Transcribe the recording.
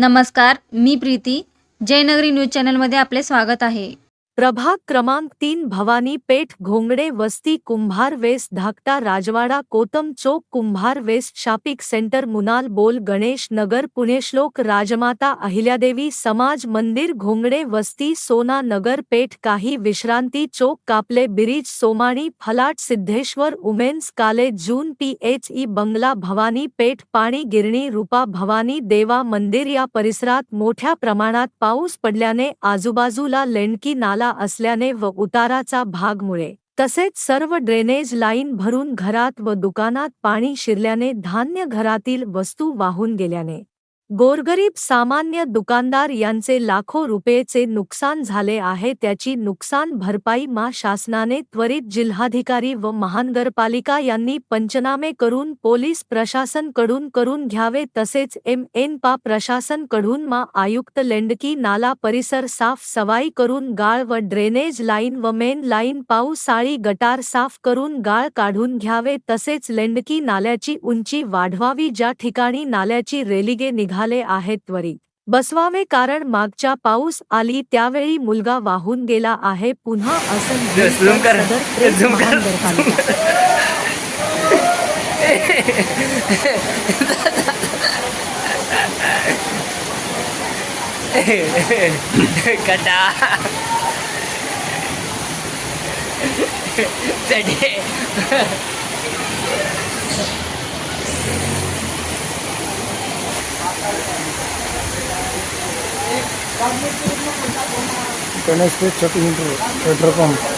नमस्कार मी प्रीती. जयनगरी न्यूज चॅनलमध्ये आपले स्वागत आहे. प्रभाग क्रमांक तीन भवानी पेठ घोंगडे वस्ती कुंभार वेस्ट धाकटा राजवाडा कोतम चौक कुंभार वेस्ट शापिक सेंटर मुनाल बोल गणेश नगर पुणेश्लोक राजमाता अहिल्यादेवी समाज मंदिर घोंगडे वस्ती सोना नगर पेठ काही विश्रांती चौक कापले ब्रिज सोमाणी फलाट सिद्धेश्वर उमेन्स कॉलेज जून पी एच ई बंगला भवानी पेठ पाणी गिरणी रूपा भवानी देवा मंदिर या परिसरात मोठ्या प्रमाणात पाऊस पडल्याने आजूबाजूला लेंडकी नाला असल्याने व उताराचा भागमुळे. तसेच सर्व ड्रेनेज लाईन भरून घरात व दुकानात पाणी शिरल्याने धान्य घरातील वस्तू वाहून गेल्याने. गोरगरीब सामान्य दुकानदार यांचे लाखो रुपयेचे नुकसान झाले आहे त्याची नुकसान भरपाई मा शासनाने त्वरित जिल्हाधिकारी व महानगरपालिका यांनी पंचनामे करून पोलीस प्रशासनकडून करून घ्यावे तसेच एम एन पा प्रशासनकडून मा आयुक्त लेंडकी नाला परिसर साफ सफाई करून गाळ व ड्रेनेज लाईन व मेन लाईन पावसाळी गटार साफ करून गाळ काढून घ्यावे तसेच लेंडकी नाल्याची उंची वाढवावी ज्या ठिकाणी नाल्याची रेलिगे निघाले आहेत त्वरित. बसवावे कारण मागच्या पाऊस आली त्यावेळी मुलगा वाहून गेला आहे पुन्हा असं गणेश पेठ छोटी मीटर पेट्रोल पंप